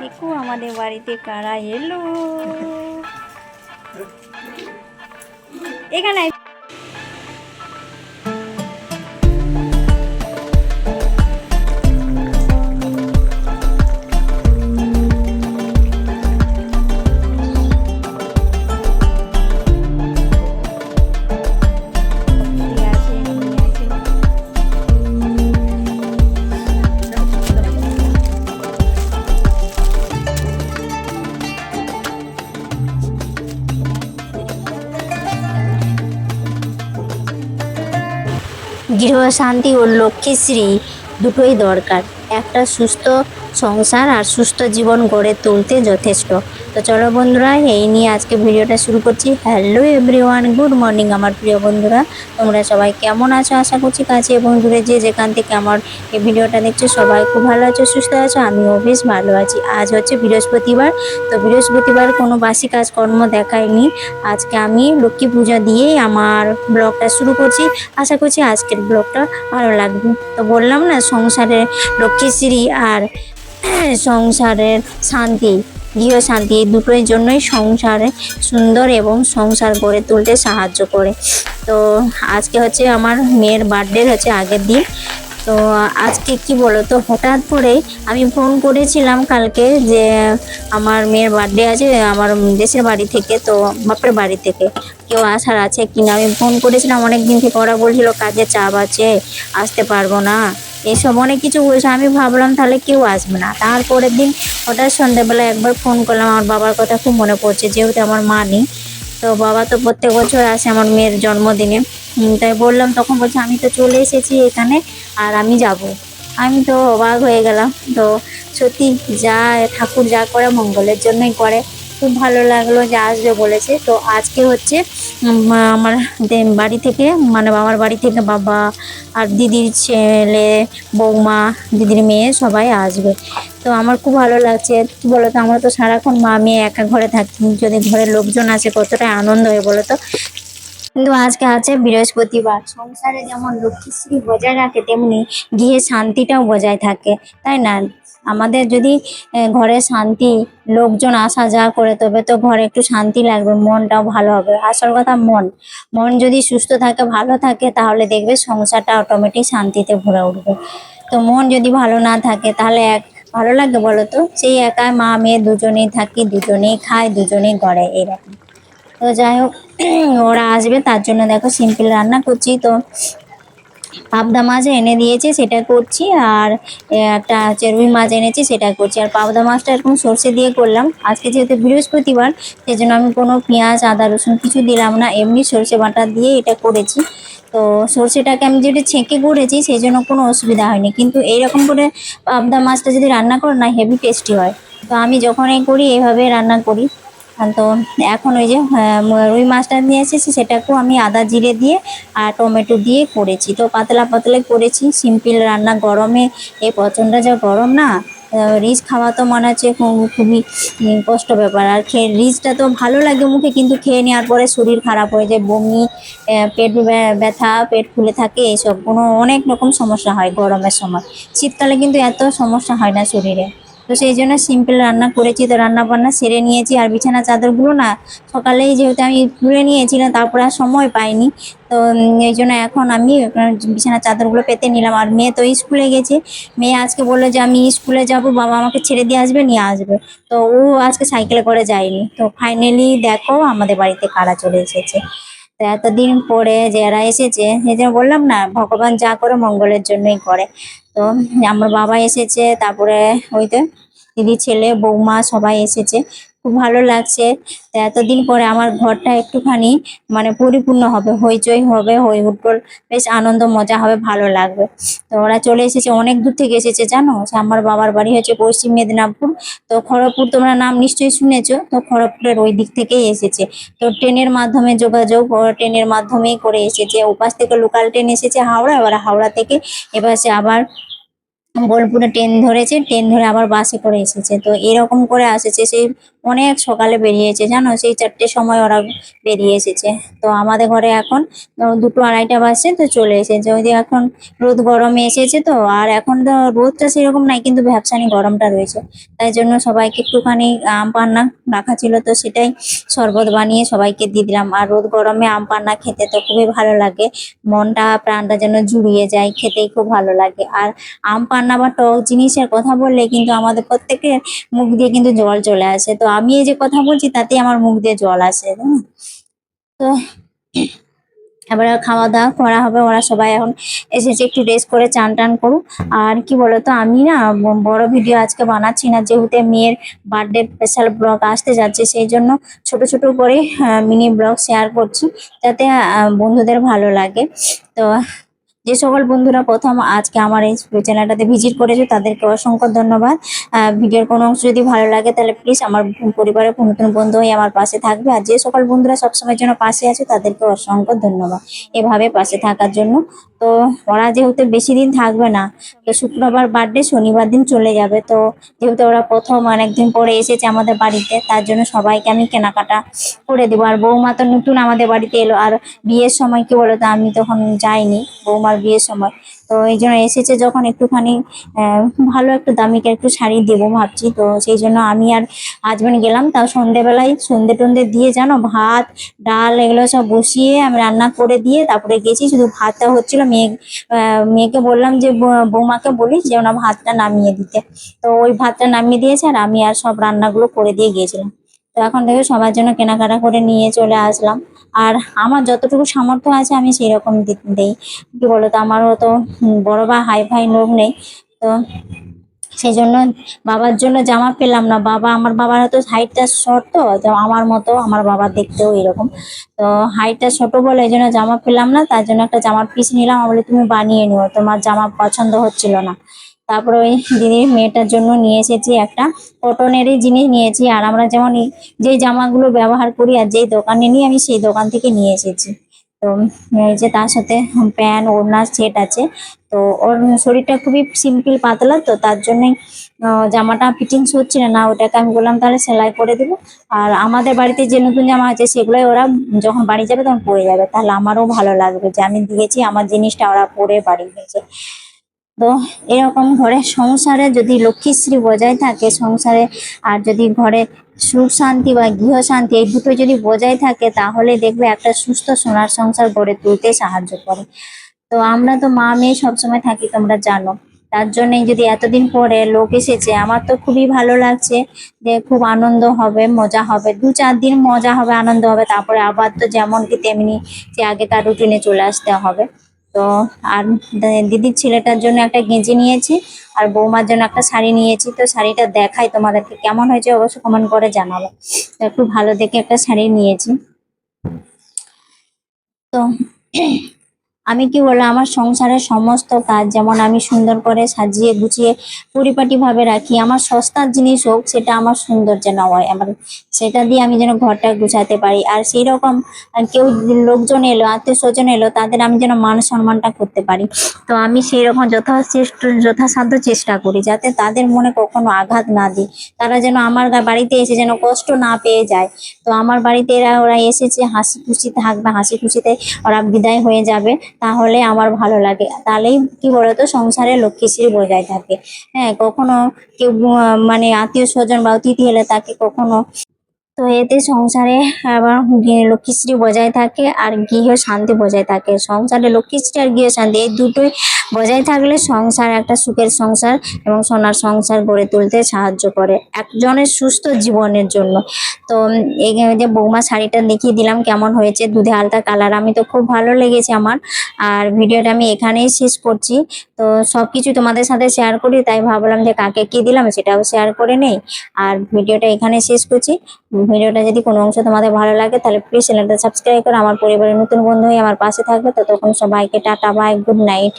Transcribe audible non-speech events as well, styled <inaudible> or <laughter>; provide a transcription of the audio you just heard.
দেখো আমাদের বাড়িতে কারা এলো? এখানে গৃহ শান্তি ও লক্ষ্মীশ্রী দুটোই দরকার। একটা সুস্থ সংসার আর সুস্থ জীবন গড়ে তুলতে যথেষ্ট। তো চলো বন্ধুরা, এই নিয়ে আজকে ভিডিওটা শুরু করছি। হ্যালো এভরিওয়ান গুড মর্নিং আমার প্রিয় বন্ধুরা। তোমরা সবাই কেমন আছো? আশা করছি কাছে এবং দূরে যে যেখান থেকে আমার এই ভিডিওটা দেখছ, সবাই খুব ভালো আছো, সুস্থ আছো, আমিও বেশ ভালো আছি। আজ হচ্ছে বৃহস্পতিবার, তো বৃহস্পতিবার কোনো বাসি কাজকর্ম দেখায়নি আজকে আমি লক্ষ্মী পূজা দিয়েই আমার ব্লগটা শুরু করছি। আশা করছি আজকের ব্লগটা ভালো লাগবে। তো বললাম না, সংসারে লক্ষ্মীশ্রী আর সংসারের শান্তি। গৃহ শান্তি এই দুটোর জন্যই সংসারে সুন্দর এবং সংসার গড়ে তুলতে সাহায্য করে। তো আজকে হচ্ছে আমার মেয়ের বার্থডে হচ্ছে আগের দিন। তো আজকে কি বলো তো হঠাৎ করে আমি ফোন করেছিলাম কালকে যে আমার মেয়ের বার্থডে আছে, আমার দেশের বাড়ি থেকে, তো বাপের বাড়ি থেকে। কেউ আসার আছে কিনা? আমি ফোন করেছিলাম অনেক দিন থেকে ওরা বলছিল কাজে চাপ আছে, আসতে পারব না। এসব অনেক কিছু বলছে আমি ভাবলাম তাহলে কেউ আসবে না। তারপরের দিন হঠাৎ সন্ধ্যেবেলা একবার ফোন করলাম, আমার বাবার কথা খুব মনে পড়ছে, যেহেতু আমার মা নেই। তো বাবা তো প্রত্যেক বছর আসে আমার মেয়ের জন্মদিনে। তাই বললাম, তখন বলছে, আমি তো চলে এসেছি এখানে আর আমি যাব। আমি তো অবাক হয়ে গেলাম। তো সত্যি যা ঠাকুর যা করে মঙ্গলের জন্যই করে। খুব ভালো লাগল যে আসবে বলেছে। তো আজকে হচ্ছে আমার বাড়ি থেকে মানে বাবার বাড়ি থেকে বাবা আর দিদির ছেলে, বৌমা, দিদির মেয়ে সবাই আসবে। তো আমার খুব ভালো লাগছে। কি বলতো, আমরা তো সারাক্ষণ মা, মেয়ে একা ঘরে থাকি। যদি ঘরের লোকজন আছে কতটা আনন্দ হয় বলো তো কিন্তু আজকে আছে বৃহস্পতিবার। সংসারে যেমন লক্ষ্মীশ্রী বজায় রাখে, তেমনি গৃহে শান্তিটাও বজায় থাকে। তাই না? আমাদের যদি ঘরে শান্তি, লোকজন আসা যাওয়া করে, তবে তো ঘরে একটু শান্তি লাগবে, মনটাও ভালো হবে। আসল কথা মন। মন যদি সুস্থ থাকে, ভালো থাকে, তাহলে দেখবে সংসারটা অটোমেটিক শান্তিতে ভরে উঠবে। তো মন যদি ভালো না থাকে, তাহলে এক, ভালো লাগে বলো তো? সেই একা মা, মেয়ে দুজনেই থাকি, দুজনেই খায় দুজনেই গড়ে এরকম তো যাই হোক, <clears throat> ওরা আসবে, তার জন্য দেখো সিম্পল রান্না করছি। তো পাবদা মাছ এনে দিয়েছে, সেটা করছি। আর একটা হচ্ছে রুই মাছ এনেছি, সেটা করছি। আর পাবদা মাছটা এরকম সর্ষে দিয়ে করলাম। আজকে যেহেতু বৃহস্পতিবার সেই জন্য আমি কোনো পেঁয়াজ, আদা, রসুন কিছু দিলাম না। এমনি সর্ষে বাটা দিয়ে এটা করেছি। তো সর্ষেটাকে আমি যেটা ছেঁকে করেছি সেই জন্য কোনো অসুবিধা হয়নি। কিন্তু এইরকম করে পাবদা মাছটা যদি রান্না করো না, হেভি টেস্টি হয়। তো আমি যখনই করি, এভাবে রান্না করি। তো এখন ওই যে আহ, রুই মাছটা নিয়ে এসেছি সেটাকেও আমি আদা জিরে দিয়ে আর টমেটো দিয়ে করেছি। তো পাতলা পাতলা করেছি সিম্পল রান্না গরমে এই প্রচণ্ড যা গরম না রিচ খাওয়া তো মনে হচ্ছে খুবই কষ্ট ব্যাপার। আর খেয়ে রিচটা তো ভালো লাগে মুখে কিন্তু খেয়ে নেওয়ার পরে শরীর খারাপ হয়ে যায় বমি পেট ব্যথা পেট ফুলে থাকে এইসব কোনো অনেক রকম সমস্যা হয় গরমের সময়। শীতকালে কিন্তু এত সমস্যা হয় না শরীরে। তো সেই জন্য সিম্পল রান্না করেছি, তো রান্না বান্না সেরে নিয়েছি। আর বিছানা চাদরগুলো না সকালেই যেহেতু আমি তুলে নিয়েছিলাম, তারপরে আর সময় পাইনি। তো এই জন্য এখন আমি বিছানা চাদরগুলো পেতে নিলাম। আর মেয়ে তো স্কুলে গেছে। মেয়ে আজকে বলল যে, আমি স্কুলে যাব, বাবা আমাকে ছেড়ে দিয়ে আসবে, নিয়ে আসবে। তো ও আজকে সাইকেলে করে যায়নি। তো ফাইনালি দেখো আমাদের বাড়িতে কারা চলে এসেছে। এতদিন পরে যারা এসেছে সেই জন্য বললাম না, ভগবান যা করে মঙ্গলের জন্যই করে। তো আমার বাবা এসেছে, তারপরে ওই তো দিদি ছেলে, বৌমা সবাই এসেছে। খুব ভালো লাগছে। এতদিন পরে আমার ঘরটা একটুখানি মানে পরিপূর্ণ হবে, হইচই হবে, হই হুট্টোল বেশ আনন্দ, মজা হবে, ভালো লাগবে। তো ওরা চলে এসেছে, অনেক দূর থেকে এসেছে, জানো? আমার বাবার বাড়ি হচ্ছে পশ্চিম মেদিনীপুর। তো খড়গপুর তোমরা নাম নিশ্চয়ই শুনেছো, তো খড়গপুরের ওই দিক থেকেই এসেছে। তো ট্রেনের মাধ্যমে যোগাযোগ ট্রেনের মাধ্যমেই করে এসেছে। ওপাশ থেকে লোকাল ট্রেন এসেছে হাওড়া, এবার হাওড়া থেকে এবার আবার বোলপুরে ট্রেন ধরেছে, ট্রেন ধরে আবার বাসে করে এসেছে। তো এরকম করে আসেছে সেই অনেক সকালে বেরিয়েছে, জানো? সেই চারটের সময় ওরা বেরিয়ে এসেছে। তো আমাদের ঘরে এখন দুটো আড়াইটা বাজছে, তো চলে এসেছে। ওই এখন রোদ গরমে এসেছে তো, আর এখন তো রোদটা সেরকম নাই, কিন্তু ভ্যাপসানি গরমটা রয়েছে। তাই জন্য সবাইকে একটুখানি আম পান্না রাখা ছিল তো সেটাই শরবত বানিয়ে সবাইকে দিয়ে দিলাম। আর রোদ গরমে আম পান্না খেতে তো খুবই ভালো লাগে। মনটা, প্রাণটা যেন জুড়িয়ে যায়, খেতেই খুব ভালো লাগে। আর আম পান্না বা টক জিনিসের কথা বললে কিন্তু আমাদের প্রত্যেকের মুখ দিয়ে কিন্তু জল চলে আসে। তো আমি এই যে কথা বলছি, তাতেই আমার মুখ দিয়ে জল আসে তো এবারে খাওয়া দাওয়া করা হবে, ওরা সবাই এখন এসেছে, একটু রেস্ট করে চান টান করুক। আর কি বলতো, আমি না বড় ভিডিও আজকে বানাচ্ছি না, যেহেতু মেয়ের বার্থডে স্পেশাল ব্লগ আসতে যাচ্ছে, সেই জন্য ছোট ছোট করে মিনি ব্লগ শেয়ার করছি, যাতে বন্ধুদের ভালো লাগে। তো যে সকল বন্ধুরা প্রথম আজকে আমার এই চ্যানেলটাতে ভিজিট করেছে, তাদেরকে অসংখ্য ধন্যবাদ। ভিডিওর কোনো অংশ যদি ভালো লাগে, তাহলে প্লিজ আমার পরিবারের কোনো নতুন বন্ধু হয়ে আমার পাশে থাকবে। আর যে সকল বন্ধুরা সবসময়ের জন্য পাশে আছে, তাদেরকে অসংখ্য ধন্যবাদ। এভাবে পাশে থাকার জন্য তো ওরা যেহেতু বেশি দিন থাকবে না, তো শুক্রবার বার্থডে শনিবার দিন চলে যাবে। তো যেহেতু ওরা প্রথম অনেকদিন পরে এসেছে আমাদের বাড়িতে, তার জন্য সবাইকে আমি কেনাকাটা করে দেবো। আর বৌমা তো নতুন আমাদের বাড়িতে এলো, আর বিয়ের সময় কি বলো তো আমি তখন যাইনি, বৌমার বিয়ের সময়। তো এই জন্য এসেছে যখন একটুখানি ভালো একটু দামিকে একটু শাড়ি দেবো ভাবছি। তো সেই জন্য আমি আর হাজবেন্ড গেলাম। তাও সন্ধেবেলায় সন্ধে টন্ধে দিয়ে জানো, ভাত, ডাল এগুলো সব বসিয়ে আমি রান্না করে দিয়ে তারপরে গেছি। শুধু ভাতটা হচ্ছিল মেয়ে মেয়েকে বললাম যে বৌমাকে বলি যে ওনা ভাতটা নামিয়ে দিতে। তো ওই ভাতটা নামিয়ে দিয়েছে আর আমি আর সব রান্নাগুলো করে দিয়ে গিয়েছিলাম। তো এখন থেকে সবার জন্য কেনাকাটা করে নিয়ে চলে আসলাম। আর আমার যতটুকু সামর্থ্য আছে আমি সেই রকম দিই। কি বলতো? আমারও তো বড় বা হাই ফাই লোক নেই। তো সেই জন্য বাবার জন্য জামা পেলাম না। বাবা, আমার বাবার হয়তো হাইটটা শর্ট তো তো আমার মতো আমার বাবা দেখতেও এরকম। তো হাইটটা ছোট বলে এই জন্য জামা পেলাম না, তার জন্য একটা জামার পিস নিলাম। বলি, তুমি বানিয়ে নিও। তোমার জামা পছন্দ হচ্ছিল না। তারপরে ওই দিদির মেয়েটার জন্য নিয়ে এসেছি একটা কটনেরই জিনিস নিয়েছি। আর আমরা যেমন যেই জামাগুলো ব্যবহার করি আর যেই দোকানে নিই, আমি সেই দোকান থেকে নিয়ে এসেছি। তো এই যে তার সাথে প্যান্ট, ওড়না, সেট আছে। তো ওর শরীরটা খুবই সিম্পল পাতলা, তো তার জন্যই জামাটা ফিটিংস হচ্ছিল না ওটাকে আমি বললাম তাহলে সেলাই করে দেবো। আর আমাদের বাড়িতে যে নতুন জামা আছে, সেগুলোই ওরা যখন বাড়ি যাবে তখন পরে যাবে। তাহলে আমারও ভালো লাগবে যে আমি দিয়েছি, আমার জিনিসটা ওরা পরে বাড়ি গেছে তো এরকম ঘরে সংসারে যদি লক্ষ্মীশ্রী বজায় থাকে সংসারে, আর যদি ঘরে সুখ শান্তি বা গৃহ শান্তি এই দুটো যদি বজায় থাকে, তাহলে দেখবে একটা সুস্থ সোনার সংসার গড়ে তুলতে সাহায্য করে। তো আমরা তো মা মেয়ে সবসময় থাকি, তোমরা জানো। তার জন্যই যদি এতদিন পরে লোক এসেছে, আমার তো খুবই ভালো লাগছে যে খুব আনন্দ হবে, মজা হবে। দু চার দিন মজা হবে, আনন্দ হবে, তারপরে আবার তো যেমন কি তেমনি যে আগেকার রুটিনে চলে আসতে হবে। তো আর দিদির ছেলেটার জন্য একটা গেঞ্জি নিয়েছি আর বৌমার জন্য একটা শাড়ি নিয়েছি। তো শাড়িটা দেখাই তোমাদেরকে কেমন হয়েছে অবশ্যই কমেন্ট করে জানাব। তো একটু ভালো দেখে একটা শাড়ি নিয়েছি। তো আমি কি বলব, আমার সংসারের সমস্ত কাজ যেমন আমি সুন্দর করে সাজিয়ে গুছিয়ে পরিপাটি ভাবে রাখি, আমার সস্তার জিনিস হোক সেটা আমার সুন্দর যেন হয় আমার সেটা দিয়ে আমি যেন ঘরটা গুছাতে পারি। আর সেই রকম কেউ লোকজন এলো আত্মীয় স্বজন এলো, তাদের আমি যেন মান সম্মানটা করতে পারি। তো আমি সেই রকম যথাচেষ্ট যথাসাধ্য চেষ্টা করি, যাতে তাদের মনে কখনো আঘাত না দিই। তারা যেন আমার বাড়িতে এসে যেন কষ্ট না পেয়ে যায়। তো আমার বাড়িতে এরা, ওরা এসেছে, হাসি খুশি থাকবে হাসি খুশিতে ওরা বিদায় হয়ে যাবে। তাহলে আমার ভালো লাগে। তাহলেই কি বলতো? সংসারে লক্ষ্মীশ্রী বজায় থাকে। হ্যাঁ কখনো কেউ মানে আত্মীয় স্বজন বা অতিথি এলে তাকে কখনো তো এতে সংসারে আবার লক্ষ্মীশ্রী বজায় থাকে আর গৃহ শান্তি বজায় থাকে। সংসারে লক্ষ্মীশ্রী আর গৃহ শান্তি, এই দুটোই বজায় থাকলে সংসার একটা সুখের সংসার এবং সোনার সংসার গড়ে তুলতে সাহায্য করে একজনের সুস্থ জীবনের জন্য। তো এই যে বৌমা শাড়িটা দেখিয়ে দিলাম কেমন হয়েছে, দুধে হালকা কালার, আমি তো খুব ভালো লেগেছে আমার। আর ভিডিওটা আমি এখানেই শেষ করছি। তো সব কিছু তোমাদের সাথে শেয়ার করি, তাই ভাবলাম যে কাকে কি দিলাম সেটাও শেয়ার করে নেই। আর ভিডিওটা এখানে শেষ করছি। ভিডিওটা যদি কোনো অংশ তোমাদের ভালো লাগে, তাহলে প্লিজ চ্যানেলটা সাবস্ক্রাইব করে। আমার পরিবারের নতুন বন্ধু হয়ে আমার পাশে থাকবে। তো তখন সবাইকে টাটা বাই গুড নাইট